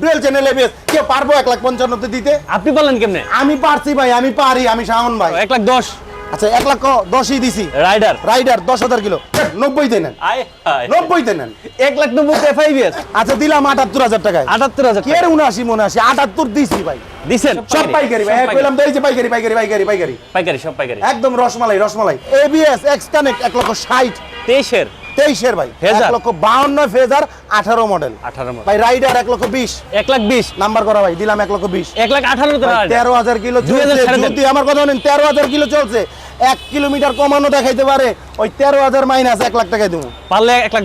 Dual channel ABS কেউ পারব এক লাখ পঞ্চান্নতে দিতে? আপনি বললেন কেমনে? আমি পারছি ভাই আমি পারি আমি শাহন ভাই। এক লাখ দশ। আচ্ছা এক লাখ দশই দিছি। রাইডার রাইডার দশ হাজার কিলো। নব্বই দেন হায়। নব্বই দেন এক লাখ নব্বই এফআইবিএস আচ্ছা দিলাম আটাত্তর হাজার টাকায়। আটাত্তর হাজার কে উনআশি মনে আসি আটাত্তর দিছি ভাই। দিছেন? সব পাইকারি। ভাই এক পেলাম এই যে পাইকারি পাইকারি পাইকারি পাইকারি। পাইকারি সব পাইকারি। একদম rasmalai rasmalai. ABS X connect এক লক্ষ ষাট। তেইশের। তেইশের ভাই। এক লক্ষ বাউন্ন ফেজার আঠারো মডেল আঠারো ভাই রাইডার এক লক্ষ বিশ। এক লাখ বিশ। নাম্বার করা ভাই দিলাম এক লক্ষ বিশ। এক লাখ আঠারো তেরো হাজার কিলো। যদি আমার কথা বলেন তেরো হাজার কিলো চলছে। এক কিলোমিটার কমানো দেখাইতে পারে ওই তেরো হাজার মাইনাস এক লাখ টাকায় দেবো। পারলে এক লাখ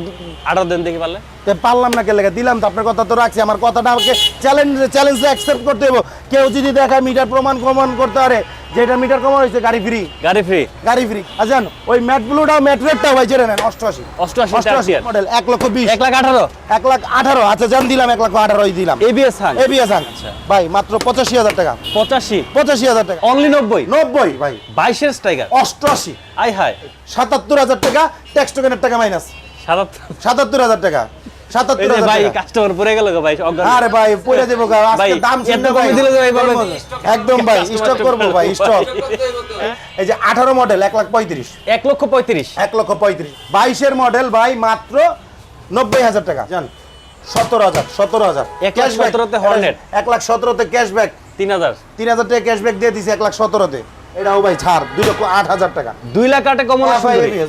আঠারো দিন দেখি পারলে। পারলাম না কে লেগে দিলাম তো আপনার কথা তো রাখছি আমার কথাটা আমাকে চ্যালেঞ্জ চ্যালেঞ্জে অ্যাকসেপ্ট করতে হবে কেউ যদি দেখায় মিটার প্রমাণ প্রমাণ করতে পারে যে এটা মিটার কমান হয়েছে গাড়ি ফ্রি গাড়ি ফ্রি গাড়ি ফ্রি আচ্ছা ওই ম্যাট ব্লুটাও ম্যাট রেডটাও ভাই ছেড়ে নেন অষ্টআশি। অষ্টআশি অষ্টআশি মডেল এক লক্ষ বিশ। এক লাখ আঠারো? এক লাখ আঠারো আচ্ছা জান দিলাম এক লক্ষ আঠারোই দিলাম। এবিএস হাং এবিএস আন আচ্ছা। ভাই মাত্র পঁচাশি হাজার টাকা। পঁচাশি? পঁচাশি হাজার টাকা। অনলি নব্বই? নব্বই ভাই। বাইশের স্ট্রাইকার অষ্টআশি। আই হায়। সাতাত্তর হাজার টাকা ট্যাক্স টোকেনের টাকা মাইনাস সাতাত্তর? সাতাত্তর হাজার টাকা। এই সাতাত্তর যে হাজার ভাই কাস্টমার পড়ে গেল ভাই আরে ভাই পড়ে দেবো আজকে দাম এত ভাই দিলে ভাই একদম ভাই স্টক করব ভাই স্টক এই যে আঠারো মডেল লাখ লক্ষ পঁয়ত্রিশ। এক লক্ষ পঁয়ত্রিশ। বাইশের মডেল ভাই মাত্র নব্বই হাজার টাকা জান? সতেরো হাজার সতেরো হাজার। এক লাখ Cashback, সতেরোতে Hornet। এক লাখ সতেরোতে ক্যাশব্যাক তিন হাজার। তিন হাজার টাকা ক্যাশব্যাক দিয়ে দিছে এক লাখ সতেরোতে। এটাও ভাই ছাড় দুই লক্ষ আট হাজার টাকা। দুই লাখ আটে কমন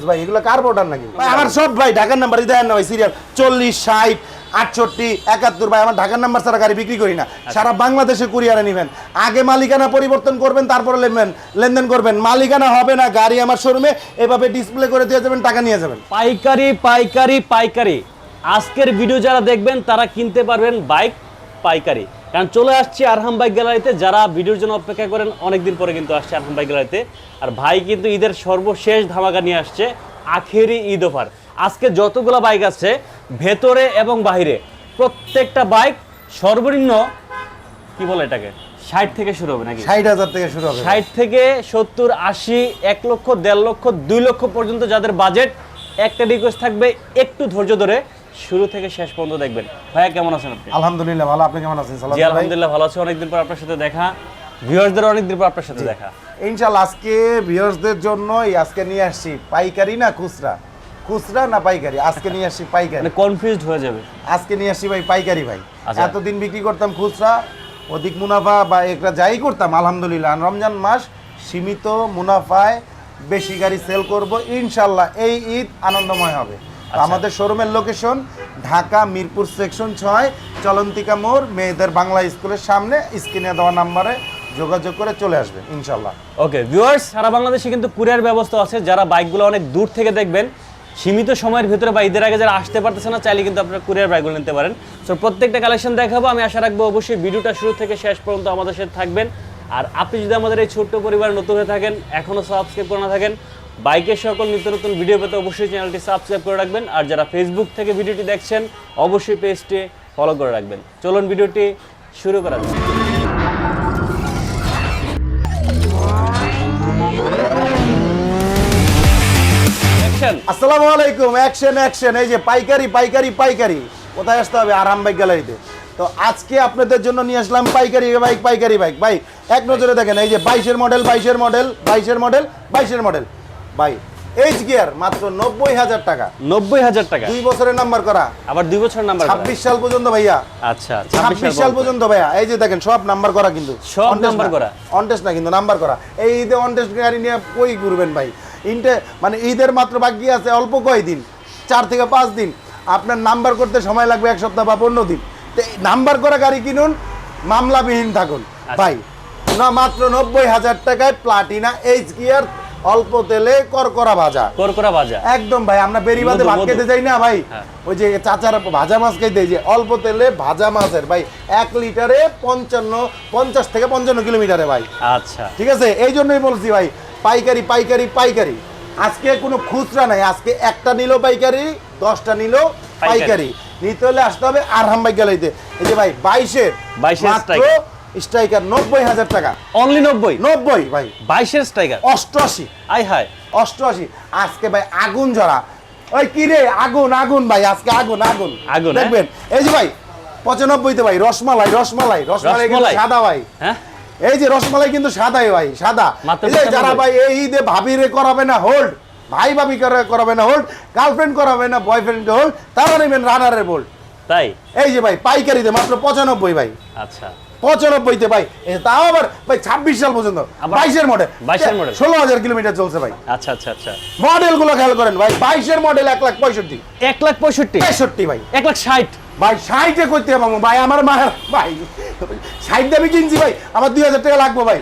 ভাই এগুলো কার ভোটার নাকি? ভাই আমার সব ভাই ঢাকার নাম্বার দেন না ভাই সিরিয়াল চল্লিশ ষাট আটষট্টি একাত্তর ভাই আমার ঢাকার নাম্বার ছাড়া গাড়ি বিক্রি করি না। সারা বাংলাদেশে কুরিয়ারে নেবেন। আগে মালিকানা পরিবর্তন করবেন তারপরে লেনবেন লেনদেন করবেন। মালিকানা হবে না গাড়ি আমার শোরুমে এভাবে ডিসপ্লে করে দিয়ে যাবেন টাকা নিয়ে যাবেন। পাইকারি পাইকারি পাইকারি। আজকের ভিডিও যারা দেখবেন তারা কিনতে পারবেন বাইক পাইকারি। কারণ চলে আসছি আরহাম বাইক গ্যালারিতে। যারা ভিডিওর জন্য অপেক্ষা করেন অনেকদিন পরে কিন্তু আসছে আরহাম বাইক গ্যালারিতে। আর ভাই কিন্তু ঈদের সর্বশেষ ধামাকা নিয়ে আসছে আখেরি ঈদ অফার। আজকে যতগুলো বাইক আছে ভেতরে এবং বাইরে প্রত্যেকটা বাইক সর্বনিম্ন কি বলে এটাকে? ষাট থেকে শুরু হবে নাকি? ষাট হাজার থেকে শুরু হবে। ষাট থেকে সত্তর আশি এক লক্ষ দেড় লক্ষ দুই লক্ষ পর্যন্ত যাদের বাজেট একটা রিকোয়েস্ট থাকবে একটু ধৈর্য ধরে। শুরু থেকে শেষ পর্যন্ত দেখবেন। ভাইয়া কেমন আছেন আপনি? আলহামদুলিল্লাহ ভালো। আপনি কেমন আছেন? জি আলহামদুলিল্লাহ ভালো আছি। অনেকদিন পর আপনার সাথে দেখা। ভিউয়ার্সদের অনেকদিন পর আপনার সাথে দেখা। ইনশাল্লাহ আজকে ভিউয়ার্সদের জন্যই আজকে নিয়ে আসছি পাইকারি না খুচরা? খুচরা না পাইকারি? আজকে নিয়ে আসছি পাইকারি। মানে কনফিউজড হয়ে যাবে। আজকে নিয়ে আসছি ভাই পাইকারি ভাই। আচ্ছা। এতদিন বিক্রি করতাম খুচরা অধিক মুনাফা বা একটা যাই করতাম আলহামদুলিল্লাহ। রমজান মাস সীমিত মুনাফায় বেশি গাড়ি সেল করব। ইনশাল্লাহ এই ঈদ আনন্দময় হবে। আমাদের শোরুমের লোকেশন ঢাকা মিরপুর সেকশন ছয় চলন্তিকা মোড় মেয়েদের বাংলা স্কুলের সামনে স্ক্রিনে দেওয়া নাম্বারে যোগাযোগ করে চলে আসবে ইনশাল্লাহ ওকে ভিউয়ার্স সারা বাংলাদেশে কিন্তু কুরিয়ার ব্যবস্থা আছে। যারা বাইকগুলো অনেক দূর থেকে দেখবেন সীমিত সময়ের ভিতরে বা ঈদের আগে যারা আসতে পারতেছে না চাইলে কিন্তু আপনারা কুরিয়ার বাইকগুলো নিতে পারেন। সো প্রত্যেকটা কালেকশন দেখাবো আমি আশা রাখব অবশ্যই ভিডিওটা শুরু থেকে শেষ পর্যন্ত আমাদের সাথে থাকবেন। আর আপনি যদি আমাদের এই ছোট্ট পরিবার নতুন হয়ে থাকেন এখনও সাবস্ক্রাইব করে না থাকেন বাইকের সকল নিত্য নতুন ভিডিও পেতে অবশ্যই চ্যানেলটি সাবস্ক্রাইব করে রাখবেন। আর যারা ফেসবুক থেকে ভিডিওটি দেখছেন, অবশ্যই পেজটি ফলো করে রাখবেন। চলুন ভিডিওটি শুরু করা যাক। আসসালামু আলাইকুম অ্যাকশন অ্যাকশন এই যে পাইকারি পাইকারি পাইকারি। কোথায় আসতে হবে? আরাম বাইক গ্যালারিতে। তো আজকে আপনাদের জন্য নিয়ে আসলাম পাইকারি বাইক পাইকারি বাইক। ভাই, এক নজরে দেখেন, এই যে বাইশের মডেল বাইশের মডেল বাইশের মডেল বাইশের মডেল ভাই এইচ গিয়ার মাত্র নব্বই হাজার টাকা। নব্বই হাজার টাকা। দুই বছরের নাম্বার করা। আবার দুই বছর নাম্বার। ছাব্বিশ সাল পর্যন্ত ভাইয়া। আচ্ছা ছাব্বিশ সাল পর্যন্ত। ভাইয়া। এই যে দেখেন সব নাম্বার করা কিন্তু। সব নাম্বার করা। Test না কিন্তু নাম্বার করা। এই ঈদে অন টেস্ট গাড়ি নিয়ে কই ঘুরবেন ভাই? ইনটে মানে ঈদের মাত্র বাকি আছে অল্প কয়দিন? চার থেকে পাঁচ দিন। আপনার নাম্বার করতে সময় লাগবে এক সপ্তাহ বা পনেরো দিন। তো নাম্বার করা গাড়ি কিনুন মামলাবিহীন থাকুন। আচ্ছা। ভাই না মাত্র নব্বই হাজার টাকায় প্লাটিনা এইচ গিয়ার অল্প তেলে করকরা ভাজা। করকরা বাজা একদম ভাই আমরা বেরিবাদে ভাত খেতে যাই না ভাই। হ্যাঁ। ওই যে চাচারা ভাজা মাছ খাইতে যে অল্প তেলে ভাজা মাছের। ভাই এক লিটারে পঞ্চান্ন পঞ্চাশ থেকে পঞ্চান্ন কিলোমিটারে ভাই। আচ্ছা। ঠিক আছে? এই জন্যই বলছি ভাই পাইকারি পাইকারি পাইকারি। আজকে কোনো খুচরা নাই আজকে একটা নিল পাইকারি দশটা নিল পাইকারি। নিতে হলে আসতে হবে আরহাম বাইক গ্যালারিতে। এই যে ভাই বাইশের 22 এর মাত্র striker। স্ট্রাইকার নব্বই হাজার টাকা। অনলি নব্বই? নব্বই ভাই। বাইশের স্ট্রাইকার? অষ্টআশি। আই হাই অষ্টআশি। আজকে ভাই আগুন ঝরা ওই কি রে? আগুন আগুন ভাই আজকে আগুন আগুন। আগুন, হ্যাঁ? দেখবেন? এই যে ভাই পঁচানব্বইতে ভাই রসমালাই রসমালাই রসমালাই কিন্তু সাদা ভাই। হ্যাঁ? এই যে রসমালাই কিন্তু সাদাই ভাই সাদা। যারা ভাই এই ঈদে ভাবিরে করাবে না হোল্ড ভাই ভাবি করে- করাবে না হোল্ড গার্লফ্রেন্ড করাবে না বয়ফ্রেন্ড হোল্ড তারা নেবেন রানারের বোল্ড তাই? এই যে ভাই পাইকারিতে মাত্র পঁচানব্বই ভাই। আচ্ছা। পঁচানব্বইতে ভাই। তাও আবার ভাই ছাব্বিশ সাল পর্যন্ত। বাইশের মডেল 22 এর model। ষোলো হাজার কিলোমিটার চলছে ভাই। আচ্ছা আচ্ছা আচ্ছা। মডেলগুলো খেয়াল করেন ভাই বাইশের মডেল এক লাখ পঁয়ষট্টি। এক লাখ পঁয়ষট্টি? পঁয়ষট্টি ভাই। এক লাখ ষাট। ভাই ষাটে করতে পাবো ভাই আমার মা ভাই ষাট আমি কিনছি ভাই। আমার দুই হাজার টাকা লাগবে ভাই।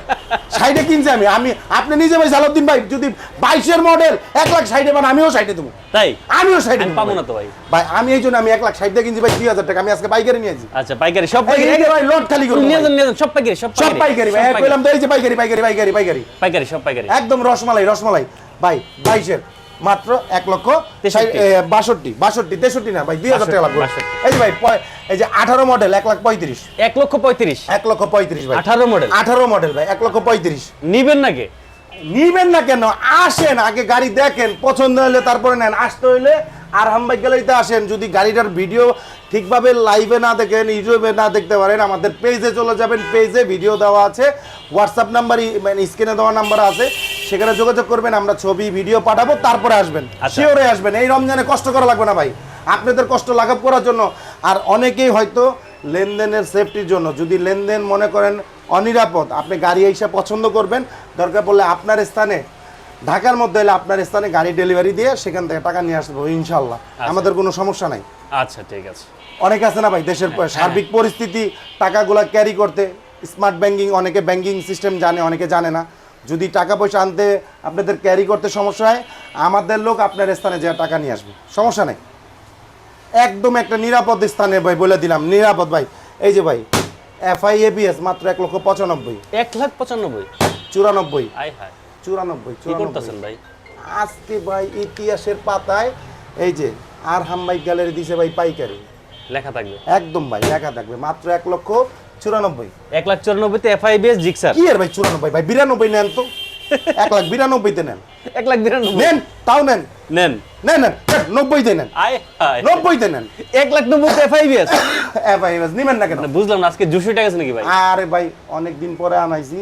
ষাটে কিনছি আমি। আমি আপনি নিজে ভাই সালাউদ্দিন ভাই যদি বাইশের মডেল এক লাখ ষাটে মানে আমিও ষাটে দেবো। তাই? আমিও ষাটে পাবো না তো ভাই। ভাই আমি এই জন্য আমি এক লাখ ষাট দিয়ে কিনছি ভাই দুই হাজার টাকা। আমি আজকে পাইকারি নিয়েছি আচ্ছা পাইকারি সব পাইকারি। ভাই লোড খালি করব নিয়ে যান নিয়ে যান সব পাইকারি সব সব পাইকারি ভাই। এক কইলাম তো এই যে পাইকারি পাইকারি পাইকারি পাইকারি। পাইকারি সব পাইকারি। একদম রসমালাই রসমালাই। ভাই বাইশের। মাত্র এক লক্ষ। বাষট্টি বাষট্টি তেষট্টি না ভাই দুই হাজার টাকা লাগবে। এই যে ভাই এই যে আঠারো মডেল এক লাখ পঁয়ত্রিশ। এক লক্ষ পঁয়ত্রিশ। এক লক্ষ পঁয়ত্রিশ ভাই। আঠারো মডেল আঠারো মডেল ভাই এক লক্ষ পঁয়ত্রিশ। নিবেন নাকি? নিবেন না কেন? আসেন আগে গাড়ি দেখেন পছন্দ হলে তারপরে নেন। আসতে হইলে আর হামবাই গ্যালারিতে আসেন। যদি গাড়িটার ভিডিও ঠিকভাবে লাইভে না দেখেন ইউটিউবে না দেখতে পারেন আমাদের পেজে চলে যাবেন। পেজে ভিডিও দেওয়া আছে। হোয়াটসঅ্যাপ নাম্বারই মানে স্ক্রিনে দেওয়া নাম্বার আছে। সেখানে যোগাযোগ করবেন আমরা ছবি ভিডিও পাঠাবো তারপরে আসবেন। আচ্ছা। শিওরে আসবেন। এই রমজানে কষ্ট করা লাগবে না ভাই। আপনাদের কষ্ট লাঘব করার জন্য। আর অনেকেই হয়তো লেনদেনের সেফটির জন্য। যদি লেনদেন মনে করেন অনিরাপদ আপনি গাড়ি এসে পছন্দ করবেন দরকার পড়লে আপনার স্থানে ঢাকার মধ্যে হলে আপনার স্থানে গাড়ি ডেলিভারি দিয়ে সেখান থেকে টাকা নিয়ে আসব ইনশাল্লাহ আমাদের কোনো সমস্যা নাই। আচ্ছা ঠিক আছে। অনেক আছে না ভাই দেশের সার্বিক পরিস্থিতি টাকাগুলা ক্যারি করতে স্মার্ট ব্যাংকিং অনেকে ব্যাংকিং সিস্টেম জানে অনেকে জানে না। যদি টাকা পয়সা আনতে আপনাদের ক্যারি করতে সমস্যা হয় আমাদের লোক আপনার স্থানে যে টাকা নিয়ে আসবে। সমস্যা নেই। একদম একটা নিরাপদ স্থানে ভাই বলে দিলাম নিরাপদ ভাই। এই যে ভাই এফআই এবিএস মাত্র এক লক্ষ পঁচানব্বই। এক লাখ পঁচানব্বই? চুরানব্বই। চুরানব্বই করতেছেন ভাই? আজকে ভাই ইতিহাসের পাতায় এই যে আর গ্যালারি দিছে ভাই পাইকারি। লেখা থাকবে? একদম ভাই লেখা থাকবে মাত্র এক লক্ষ চুরানব্বই। এক লাখ চুরানব্বইতে এফআইবিএস জিক্সার? কি আর ভাই চুরানব্বই? ভাই বিরানব্বই নেন তো। এক লাখ বিরানব্বইতে নেন। এক লাখ বিরানব্বই। নেন তাও নেন। নেন। নেন নেন নব্বইতে নেন। নব্বইতে নেন। এক লাখ নব্বইতে এফআইবিএস এ ভাই এবার নিবেন না কেন? বুঝলাম না আজকে দুশো টাকা আছে নাকি ভাই? আরে ভাই অনেক দিন পরে আনাইছি।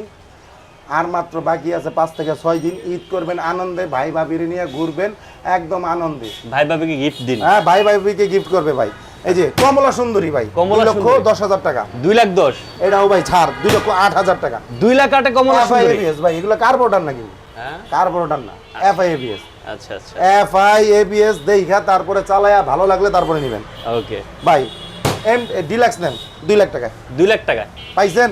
আর মাত্র বাকি আছে পাঁচ থেকে ছয় দিন। ঈদ করবেন আনন্দে ভাই ভাবির নিয়ে ঘুরবেন একদম আনন্দে। ভাই ভাবিকে গিফট দিন। হ্যাঁ ভাই ভাবিকে গিফট করবে ভাই। এই যে কমলা সুন্দরী ভাই কমলা লক্ষ দশ হাজার টাকা। দুই লাখ দশ। এটাও ভাই ছাড় দুই লক্ষ আট হাজার টাকা। দুই লাখ আটে কমলা এফআইএবিএস ভাই এগুলো কার্বোর্ডার নাকি হ্যাঁ। কার্বোর্ডার না এফআইএবিএস আচ্ছা। আচ্ছা এফআইএবিএস দেখা তারপরে চালায়া ভালো লাগলে তারপরে নেবেন। ওকে। ভাই এম ডিলাক্স নেন দুই লাখ টাকা দুই লাখ টাকা পাইছেন?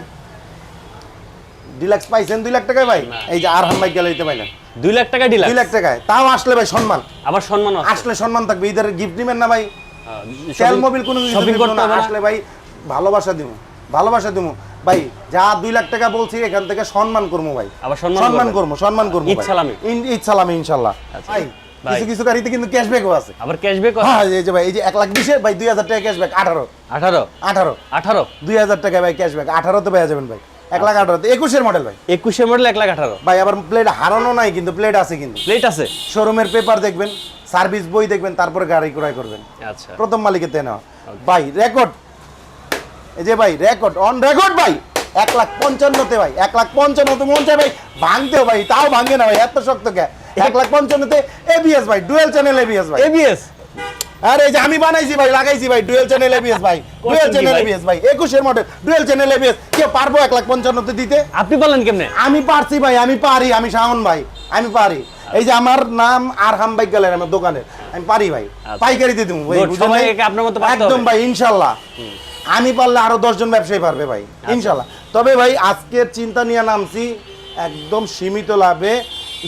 ডিলাক্স পাইছেন দুই লাখ টাকায় ভাই? এই যে আর হাম্বাই গ্যালারিতে পাইলেন দুই লাখ টাকা ডিলার দুই লাখ টাকায়। তাও আসলে ভাই সম্মান। আবার সম্মান আসলে সম্মান থাকবে। ঈদের গিফট নিবেন না ভাই। তেল মোবিল কোনো আসলে ভাই ভালোবাসা দিব ভালোবাসা দিব ভাই যা দুই লাখ টাকা বলছি এখান থেকে সম্মান করব ভাই। আবার সম্মান। করব সম্মান করব ঈদ সালামি। ইনশাল্লাহ। আচ্ছা। ভাই। কিছু কিছু গাড়িতে কিন্তু ক্যাশব্যাকও আছে। আবার ক্যাশব্যাক হ্যাঁ এই যে ভাই এই যে এক লাখ বিশে ভাই দুই হাজার টাকা ক্যাশব্যাক আঠারো। আঠারো? আঠারো। আঠারো? দুই হাজার টাকা ভাই ক্যাশব্যাক আঠারোতে পেয়ে যাবেন ভাই। এক লাখ আঠারোতে একুশের মডেল ভাই। একুশের মডেল এক লাখ আঠারো। ভাই আবার প্লেট হারানো নাই কিন্তু প্লেট আছে কিন্তু। প্লেট আছে? শোরুমের পেপার দেখবেন সার্ভিস বই দেখবেন তারপরে গাড়ি ক্রয় করবেন। আচ্ছা। প্রথম মালিকের তে নেওয়া ভাই রেকর্ড এই যে ভাই রেকর্ড অন রেকর্ড ভাই। এক লাখ পঞ্চান্নতে ভাই এক লাখ পঞ্চান্নতে মন চায় ভাই ভাঙতেও ভাই তাও ভাঙে না ভাই এত শক্ত কে। এক লাখ পঞ্চান্নতে এবিএস ভাই ডুয়েল চ্যানেল এবিএস ভাই। এবিএস আরে এই যে আমি বানাইছি ভাই লাগাইছি ভাই ডুয়েল চ্যানেল এবিএস ভাই ডুয়েল চ্যানেল এবিএস ভাই। একুশের মডেল ডুয়েল চ্যানেল এবিএস কে পারব এক লাখ পঞ্চান্নতে দিতে? আপনি বললেন কেমনে? আমি পারছি ভাই আমি পারি আমি শাওন ভাই আমি পারি। এই যে আমার নাম আর হাম বাইক গেলেন আমার দোকানের আমি পারি ভাই। আচ্ছা। পাইকারিতে দিব ভাই? আপনার মতো একদম ভাই ইনশাল্লাহ। আমি পারলে আরও দশজন ব্যবসায়ী পারবে ভাই আচ্ছা। ইনশাল্লাহ। তবে ভাই আজকের চিন্তা নিয়ে নামছি একদম সীমিত লাভে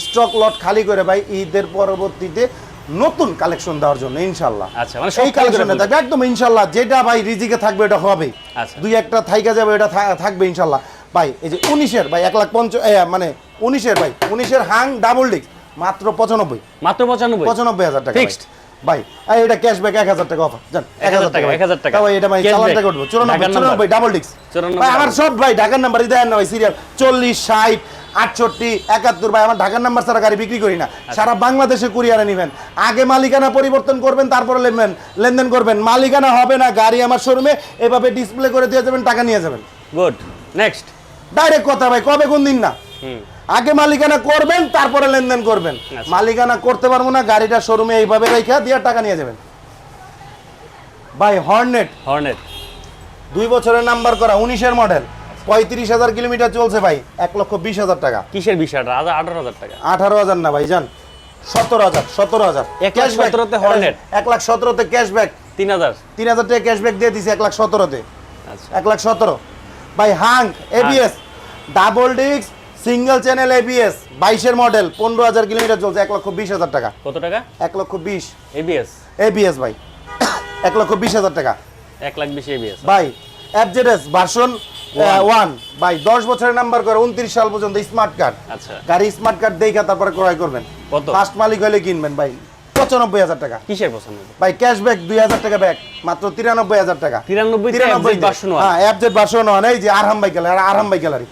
স্টক লট খালি করে ভাই ঈদের পরবর্তীতে নতুন কালেকশন দেওয়ার জন্য ইনশাল্লাহ আচ্ছা, মানে করে কালেকশনে থাকবে একদম ইনশাল্লাহ যেটা ভাই রিজিকে থাকবে এটা হবে। আচ্ছা। দুই একটা থাইকা যাবে এটা থাকবে ইনশাল্লাহ ভাই এই যে উনিশের ভাই এক লাখ পঞ্চ মানে উনিশের ভাই উনিশের হাং ডাবল ডিস্ক মাত্র পঁচানব্বই। মাত্র পঁচানব্বই? পঁচানব্বই হাজার টাকা Fixed? ভাই এটা ক্যাশব্যাক এক হাজার টাকা অফার জান এক হাজার টাকা ভাই। 1000 টাকা। ভাই। এটা ভাই। চালানটা করব চুরানব্বই ঢাকার চুরানব্বই ডাবল ডিক্স ভাই আমার সব ভাই ঢাকার নাম্বার দেন না ভাই সিরিয়াল চল্লিশ ষাট আটষট্টি একাত্তর ভাই আমার ঢাকার নাম্বার ছাড়া গাড়ি বিক্রি করি না। আচ্ছা। সারা বাংলাদেশে কুরিয়ারে নেবেন। আগে মালিকানা পরিবর্তন করবেন তারপরে লেনদেন লেনদেন করবেন। মালিকানা হবে না গাড়ি আমার শোরুমে এভাবে ডিসপ্লে করে দিয়ে যাবেন টাকা নিয়ে যাবেন। গুড নেক্সট ডাইরেক্ট কথা ভাই কবে কোন দিন না। হুম। আগে মালিকানা করবেন তারপরে লেনদেন করবেন। আচ্ছা। মালিকানা করতে পারব না গাড়িটা শোরুমে এইভাবে রেখে দিয়ে টাকা নিয়ে যাবেন। ভাই হর্নেট হর্নেট দুই বছরের নাম্বার করা উনিশের মডেল পঁয়ত্রিশ হাজার কিলোমিটার চলছে ভাই এক লক্ষ বিশ হাজার টাকা। কিসের বিষয়টা হাজার? আঠারো হাজার টাকা। আঠারো হাজার না ভাই যান সতেরো হাজার সতেরো হাজার। সতেরোতে Hornet। এক লাখ সতেরোতে ক্যাশব্যাক তিন হাজার। তিন হাজার টাকা ক্যাশব্যাক দিয়ে দিছি এক লাখ সতেরোতে। আচ্ছা। এক লাখ সতেরো। ভাই Hunk ABS double disc single channel ABS বাইশের মডেল পনেরো হাজার কিলোমিটার চলছে এক লক্ষ বিশ হাজার টাকা। কত টাকা? এক লক্ষ বিশ। এবিএস এবিএস ভাই। এক লক্ষ বিশ হাজার টাকা। এক লাখ বিশ এবিএস ভাই এফজেডএস ভার্সন ওয়ান ভাই দশ বছরের নাম্বার করে উনত্রিশ সাল পর্যন্ত স্মার্ট কার্ড আচ্ছা। গাড়ি স্মার্ট কার্ড দেখা তারপরে ক্রয় করবেন। কত? ফার্স্ট মালিক হলে কিনবেন ভাই। পঁচানব্বই হাজার টাকা। কিসের ভাই ক্যাশব্যাক দুই হাজার টাকা ব্যাক মাত্র তিরানব্বই হাজার টাকা। 93 তে তিরানব্বই one। হ্যাঁ এই যে আরহাম গ্যালারি আরহাম গ্যালারি।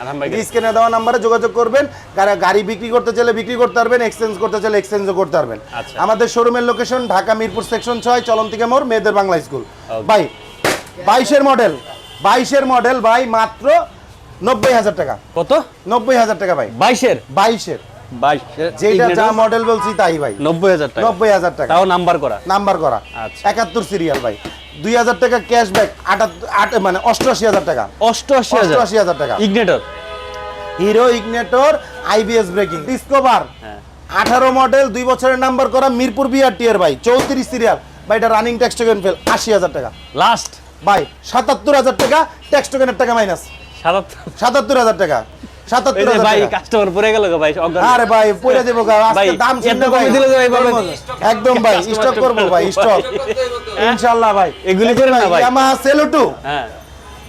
স্ক্রিনে দেওয়া নাম্বারে যোগাযোগ করবেন গাড়ি- বিক্রি করতে চাইলে বিক্রি করতে পারবেন এক্সচেঞ্জ করতে চাইলে এক্সচেঞ্জও করতে পারবেন। আচ্ছা। আমাদের শোরুমের লোকেশন ঢাকা মিরপুর সেকশন ছয় চলন্তিকা মোড় মেয়েদের বাংলা স্কুল. ভাই বাইশের মডেল বাইশের মডেল ভাই মাত্র নব্বই হাজার টাকা। কত? নব্বই হাজার টাকা ভাই। বাইশের? বাইশের। বাইশের যেটা যা মডেল বলছি তাই ভাই। নব্বই হাজার টাকা। নব্বই হাজার টাকা। তাও নাম্বার করা? নাম্বার করা। আচ্ছা। একাত্তর সিরিয়াল ভাই। দুই হাজার টাকা ক্যাশব্যাক আট মানে অষ্টআশি হাজার টাকা। অষ্টআশি অষ্টআশি হাজার টাকা। Ignitor Hero Ignitor IBS braking Discover হ্যাঁ। আঠারো মডেল দুই বছরের নাম্বার করা মিরপুর বিআরটি এর ভাই চৌত্রিশ সিরিয়াল ভাই এটা রানিং ট্যাক্স টোকেন ফেল আশি হাজার টাকা। লাস্ট ভাই সাতাত্তর হাজার টাকা ট্যাক্স টোকেনের টাকা মাইনাস সাতাত্তর হাজার টাকা। এই সাতাত্তর যে হাজার ভাই কাস্টমার পড়ে গেল ভাই আরে ভাই পড়ে দেবো গা, আজকে দাম এত কমে ভাই দিলে ভাই একদম ভাই স্টক করব ভাই স্টক ইনশাআল্লাহ ভাই। এগুলি করেন না ভাই। ইয়ামাহা সেলুটু হ্যাঁ।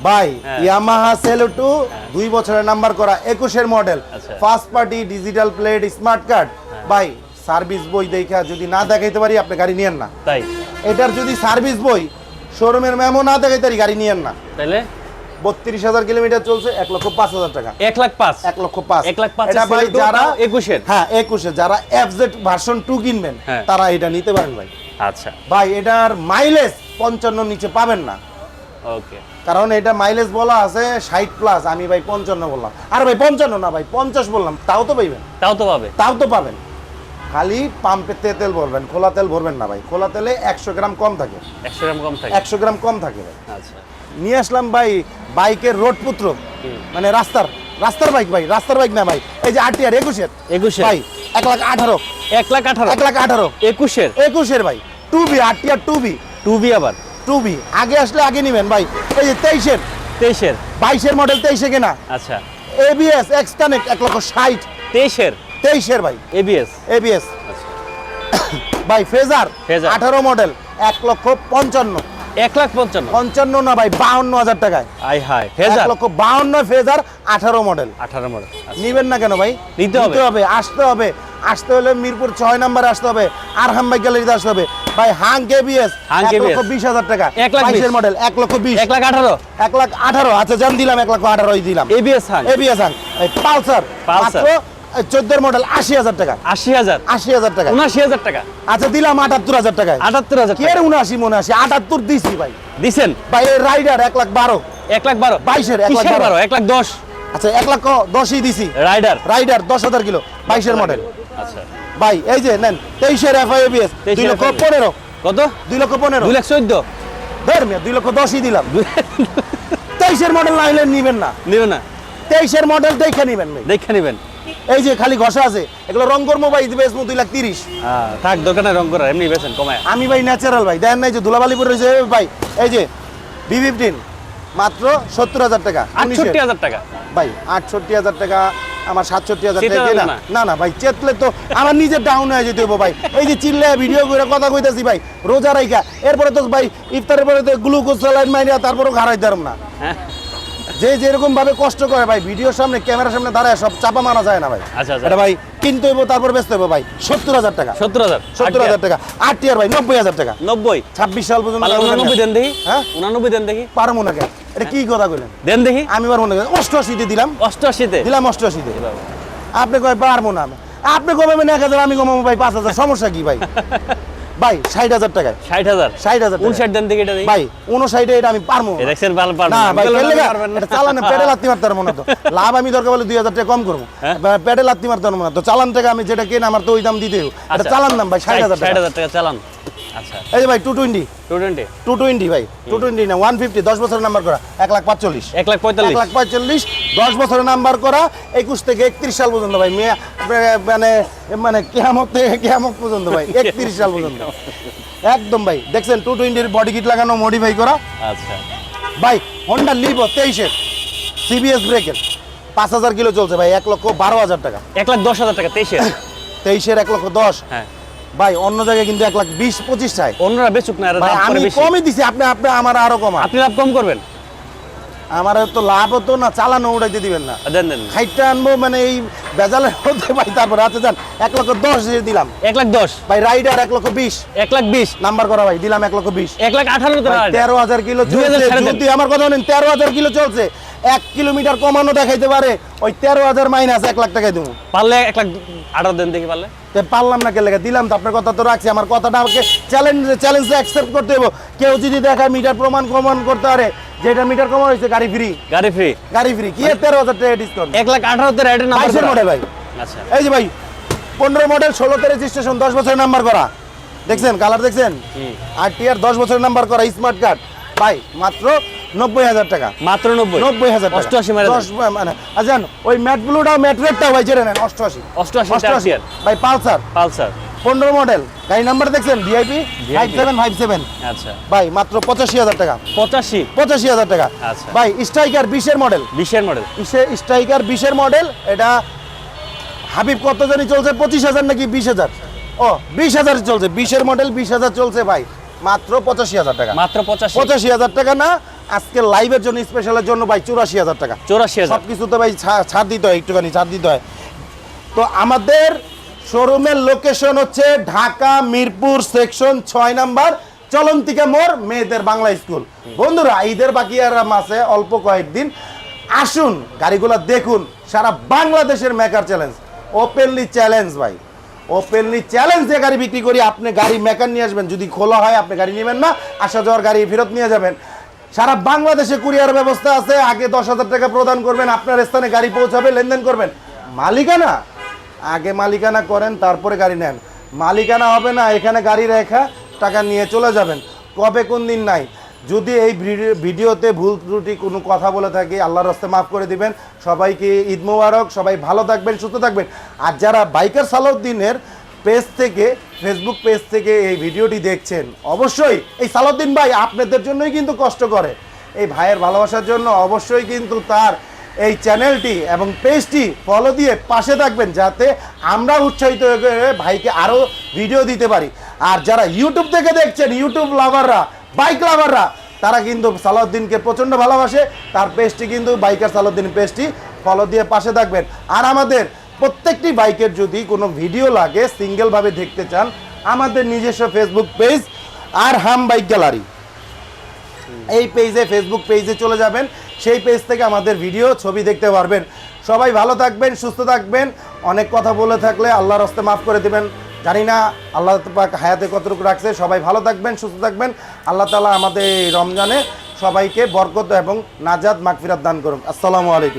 ভাই হ্যাঁ। ইয়ামাহা সেলুটু দুই বছরের নাম্বার করা একুশের মডেল আচ্ছা। First party digital plate smart card ভাই সার্ভিস বই দেখা যদি না দেখাইতে পারি আপনি গাড়ি নিয়েন না। তাই? এটার যদি সার্ভিস বই শোরুমের মেমো না দেখাইতে পারি গাড়ি নিয়েন না। তাহলে বত্রিশ হাজার কিলোমিটার চলছে এক লক্ষ পাঁচ হাজার টাকা। এক লাখ পাঁচ। এক লক্ষ পাঁচ। এক লাখ পাঁচ ভাই যারা একুশের। হ্যাঁ একুশে যারা এফজেড ভার্সন টু কিনবেন হ্যাঁ। তারা এটা নিতে পারেন ভাই। আচ্ছা। ভাই এটার মাইলেজ পঞ্চান্ন নিচে পাবেন না। ওকে। কারণ এটা মাইলেজ বলা আছে ষাট প্লাস আমি ভাই পঞ্চান্ন বললাম। আর ভাই পঞ্চান্ন না ভাই পঞ্চাশ বললাম। তাও তো পাইবেন। তাও তো পাবে। তাও তো পাবেন। খালি পাম্পে তেল ভরবেন খোলা তেল ভরবেন না ভাই। খোলা তেলে একশো গ্রাম কম থাকে। একশো গ্রাম কম থাকে। একশো গ্রাম কম থাকে ভাই। আচ্ছা। নিয়ে আসলাম ভাই বাইকের রোড পুত্র। মানে রাস্তার রাস্তার বাইক ভাই রাস্তার বাইক না ভাই এই যে আরটিআর একুশের। একুশের? ভাই এক লাখ আঠারো। এক লাখ আঠারো? এক লাখ আঠারো। একুশের? একুশের ভাই। Two B RTR two B two B আবার? টু বি আগে আসলে আগে নিবেন ভাই। এই যে তেইশের। তেইশের? বাইশের মডেল তেইশে কেনা। আচ্ছা। এবিএস এক্স কানেক্ট এক লক্ষ ষাট। তেইশের? তেইশের ভাই। এবিএস এবিএস আচ্ছা। ভাই ফেজার। ফেজার। আঠারো মডেল এক লক্ষ পঞ্চান্ন। এক লাখ পঞ্চান্ন। পঞ্চান্ন না ভাই বাউন্ন হাজার টাকায়। আই হাই ফেজার? লক্ষ বাউন্ন ফেজার আঠারো মডেল আঠারো মডেল নিবেন না কেন ভাই? নিতে হবে। হবে আসতে হবে। আসতে হলে মিরপুর ছয় নাম্বারে আসতে হবে আর হাম্বাই গ্যালারিতে আসতে হবে। ভাই হাং কেবিএস এক লক্ষ বিশ হাজার টাকা। এক লাখ। মডেল এক লক্ষ বিশ। এক লাখ আঠারো। এক লাখ আঠারো আচ্ছা জান দিলাম এক লক্ষ আঠারোই দিলাম। ABS Hang ABS Hang Pulsar. Pulsar. চোদ্দের model আশি হাজার টাকা। আশি হাজার। আশি হাজার টাকা। উনাশি হাজার টাকা। আচ্ছা দিলাম আটাত্তর হাজার টাকায়। আটাত্তর হাজার কে টাকা মনে আসি আটাত্তর দিছি ভাই। দিছেন? ভাই রাইডার এক লাখ বারো। এক লাখ বারো। বাইশের, এক লাখ বারো। এক লাখ দশ। আচ্ছা এক লাখ দশই দিছি। রাইডার রাইডার দশ হাজার কিলো। বাইশের মডেল আচ্ছা। ভাই এই যে নেন তেইশের এফআইএবিএস দুই লক্ষ পনেরো। কত? দুই লক্ষ পনেরো। দুই লাখ চোদ্দ। ধর দুই লক্ষ দশই দিলাম। তেইশের মডেল না হলে নিবেন না। নিও না। তেইশের মডেল দেখে নিবেন দেখে নিবেন। এই যে খালি ঘষা আছে এগুলো রং করব ভাই দিবে দুই লাখ তিরিশ। হ্যাঁ, থাক দোকানে রং করার এমনি বেছেন কমায়। আমি ভাই ন্যাচারাল ভাই দেখেন নাই যে ধুলাবালিপুর রয়েছে ভাই এই যে বি ফিফটিন মাত্র সত্তর হাজার টাকা আটষট্টি হাজার টাকা? ভাই আটষট্টি হাজার টাকা আমার সাতষট্টি হাজার টাকা না না। ভাই চেতলে তো আমার নিজের ডাউন হয়ে যেতে হব ভাই। এই যে চিল্লে ভিডিও করে কথা কইতাছি ভাই রোজা রাইখা। এরপরে তো ভাই ইফতারের পরে তো গ্লুকোজ স্যালাইন মাইরা তারপরেও খারাই দাম না। হ্যাঁ। যে যেরকম ভাবে কষ্ট করে ভাই ভিডিওর সামনে ক্যামেরার সামনে দাঁড়ায় সব চাপা মারা যায় না ভাই। আচ্ছা, আচ্ছা। এটা ভাই কিনতে হইব তারপর বেচতে হইব ভাই সত্তর হাজার টাকা। সত্তর হাজার? সত্তর হাজার টাকা। আট টিয়ার ভাই নব্বই হাজার টাকা। নব্বই? ছাব্বিশ সাল পর্যন্ত উনানব্বই দেন দেখি। হ্যাঁ? উনানব্বই দেন দেখি। পারব না কেন? এটা কি কথা কইলেন? দেন দেখি। আমি পারব না অষ্টআশিতে দিলাম। অষ্টআশিতে? দিলাম অষ্টআশিতে। আপনি কয় পারব না। আপনি কমাবেন এক হাজার আমি কমাবো ভাই পাঁচ হাজার। সমস্যা কি ভাই? ভাই ষাট হাজার টাকায়। ষাট হাজার? ষাট হাজার উনষাট দেন দেখি এটা ভাই উনষাটে এটা আমি পারব। দেখছেন পাল পারবেন। না ভাই। এটা চালানে পেটে লাত্তি মারতে পারব না তো। লাভ আমি দরকার বলে দুই হাজার টাকা কম করব। হ্যাঁ? পেটে লাত্তি মারতে পারব না তো। চালান টাকা আমি যেটা কেন আমার তো ওই দাম দিতে এটা আচ্ছা। চালান দাম ভাই ষাট হাজার ষাট টাকা হাজার টাকা চালান। আচ্ছা। এই যে ভাই two twenty two twenty two twenty ভাই টু টোয়েন্টি না ওয়ান ফিফটি দশ বছরের নাম্বার করা এক লাখ পাঁচচল্লিশ। এক লাখ এক পঁয়তাল্লিশ লাখ পঁয়তাল্লিশ দশ বছরের নাম্বার করা একুশ থেকে একত্রিশ সাল পর্যন্ত ভাই মেয়ে মানে মানে কেয়ামত কেয়ামত পর্যন্ত ভাই একত্রিশ সাল পর্যন্ত। একদম ভাই দেখছেন টু টোয়েন্টির বডি কিট লাগানো মডিফাই করা। আচ্ছা। ভাই হন্ডা লিভো তেইশের সিবিএস ব্রেকের পাঁচ হাজার কিলো চলছে ভাই এক লক্ষ বারো হাজার টাকা। এক লাখ দশ হাজার টাকা তেইশের তেইশের এক লক্ষ দশ। হ্যাঁ। ভাই অন্য জায়গায় কিন্তু এক লাখ বিশ পঁচিশ চাই। অন্যরা বেচুক না আমি কমই দিছি আপনি আপনি আমার আরও কম আপনি লাভ কম করবেন? আমার তো লাভ হতো না চালানো উড়াইতে দিবেন না। খাইটটা আনব মানে এই বেজালের মধ্যে ভাই তারপর আছে যান এক লক্ষ দশ দিয়ে দিলাম। এক লাখ দশ। ভাই রাইডার এক লক্ষ বিশ। এক লাখ বিশ। নাম্বার করা ভাই দিলাম এক লক্ষ বিশ। এক লাখ আঠারো তেরো হাজার কিলো চলছে যদি আমার কথা বলেন তেরো হাজার কিলো চলছে। এক কিলোমিটার কমানো দেখাইতে পারে ওই তেরো হাজার মাইনাস এক লাখ টাকায় দেবো। পারলে এক লাখ আঠারো দেন দেখি পারলে। তো পারলাম না কে লেগে দিলাম তো আপনার কথা তো রাখছি আমার কথাটা আমাকে চ্যালেঞ্জ চ্যালেঞ্জে অ্যাকসেপ্ট করতে হবে কেউ যদি দেখায় মিটার প্রমাণ প্রমাণ করতে পারে যেটা মিটার কমান হয়েছে গাড়ি ফ্রি গাড়ি ফ্রি গাড়ি ফ্রি কি তেরো হাজার টাকা ডিসকাউন্ট এক লাখ আঠারো তো রাইডের নাম্বার বাইশের মডেল ভাই। আচ্ছা। এই যে ভাই পনেরো মডেল ষোলোতে রেজিস্ট্রেশন দশ বছরের নাম্বার করা। দেখছেন কালার দেখছেন। আর টিআর দশ বছরের নাম্বার করা স্মার্ট কার্ড ভাই মাত্র নব্বই হাজার টাকা। মাত্র নব্বই? নব্বই হাজার অষ্টআশি মানে আচ্ছা ওই ম্যাট ব্লুটাও ম্যাট রেডটাও ভাই জেনে নেন অষ্টআশি। অষ্টআশি অষ্টআশি। ভাই পালসার। পালসার। পনেরো মডেল। গাড়ি নাম্বার দেখছেন? VIP five seven five seven. আচ্ছা। ভাই মাত্র পঁচাশি হাজার টাকা। পঁচাশি? পঁচাশি হাজার টাকা। আচ্ছা। ভাই স্ট্রাইকার বিশের মডেল। বিশের মডেল। স্ট্রাইকার বিশের মডেল এটা হাবিব কত জানি চলছে? পঁচিশ হাজার নাকি বিশ হাজার? ও বিশ হাজার চলছে। বিশের মডেল বিশ হাজার চলছে ভাই। মাত্র পঁচাশি হাজার টাকা। মাত্র পঁচাশি। পঁচাশি হাজার টাকা না আজকে লাইভের জন্য স্পেশালের জন্য ভাই চুরাশি হাজার টাকা। চৌরাশি হাজার। সব কিছুতে ভাই ছাড় দিতে হয় একটুখানি ছাড় দিতে হয়। তো আমাদের শোরুমের লোকেশন হচ্ছে ঢাকা মিরপুর সেকশন ছয় নাম্বার চলন্তিকা মোড় মেয়েদের বাংলা স্কুল। বন্ধুরা ঈদের বাকি আর মাসে অল্প কয়েকদিন আসুন গাড়িগুলো দেখুন সারা বাংলাদেশের মেকার চ্যালেঞ্জ ওপেনলি চ্যালেঞ্জ ভাই। ওপেনলি চ্যালেঞ্জ দিয়ে গাড়ি বিক্রি করি আপনি গাড়ি মেকার নিয়ে আসবেন যদি খোলা হয় আপনি গাড়ি নেবেন না আসা যাওয়ার গাড়ি ফেরত নিয়ে যাবেন। সারা বাংলাদেশে কুরিয়ার ব্যবস্থা আছে, আগে দশ হাজার টাকা প্রদান করবেন, আপনার স্থানে গাড়ি পৌঁছাবে, লেনদেন করবেন। মালিকানা? আগে মালিকানা করেন, তারপরে গাড়ি নেন। মালিকানা হবে না, এখানে গাড়ি রেখা টাকা নিয়ে চলে যাবেন। কবে কোন দিন নাই। যদি এই ভিডিও- ভিডিওতে ভুল ত্রুটি কোনো কথা বলে থাকি, আল্লাহর রাস্তে মাফ করে দিবেন। সবাইকে ঈদ মোবারক, সবাই ভালো থাকবেন, সুস্থ থাকবেন। আর যারা বাইকার সালাউদ্দিনের পেজ থেকে ফেসবুক পেজ থেকে এই ভিডিওটি দেখছেন। অবশ্যই এই সালাউদ্দিন ভাই আপনাদের জন্যই কিন্তু কষ্ট করে। এই ভাইয়ের ভালোবাসার জন্য অবশ্যই কিন্তু তার এই চ্যানেলটি এবং পেজটি ফলো দিয়ে পাশে থাকবেন যাতে আমরা উৎসাহিত হয়ে ভাইকে আরও ভিডিও দিতে পারি। আর যারা ইউটিউব থেকে দেখছেন ইউটিউব লাভাররা বাইক লাভাররা তারা কিন্তু সালাউদ্দিনকে প্রচণ্ড ভালোবাসে। তার পেজটি কিন্তু বাইকার সালাউদ্দিন পেজটি ফলো দিয়ে পাশে থাকবেন। আর আমাদের প্রত্যেকটি বাইকের যদি কোনো ভিডিও লাগে, সিঙ্গেলভাবে দেখতে চান, আমাদের নিজস্ব ফেসবুক পেজ আর হাম বাইক গ্যালারি। এই পেজে ফেসবুক পেজে চলে যাবেন। সেই পেজ থেকে আমাদের ভিডিও ছবি দেখতে পারবেন। সবাই ভালো থাকবেন, সুস্থ থাকবেন। অনেক কথা বলে থাকলে আল্লাহর হস্তে মাফ করে দেবেন। জানি না আল্লাহ পাক হায়াতে কতটুকু রাখছে। সবাই ভালো থাকবেন, সুস্থ থাকবেন। আল্লাহ তালা আমাদের এই রমজানে সবাইকে বরকত এবং নাজাদ মাকফিরাত দান করুন। আসসালামু আলাইকুম।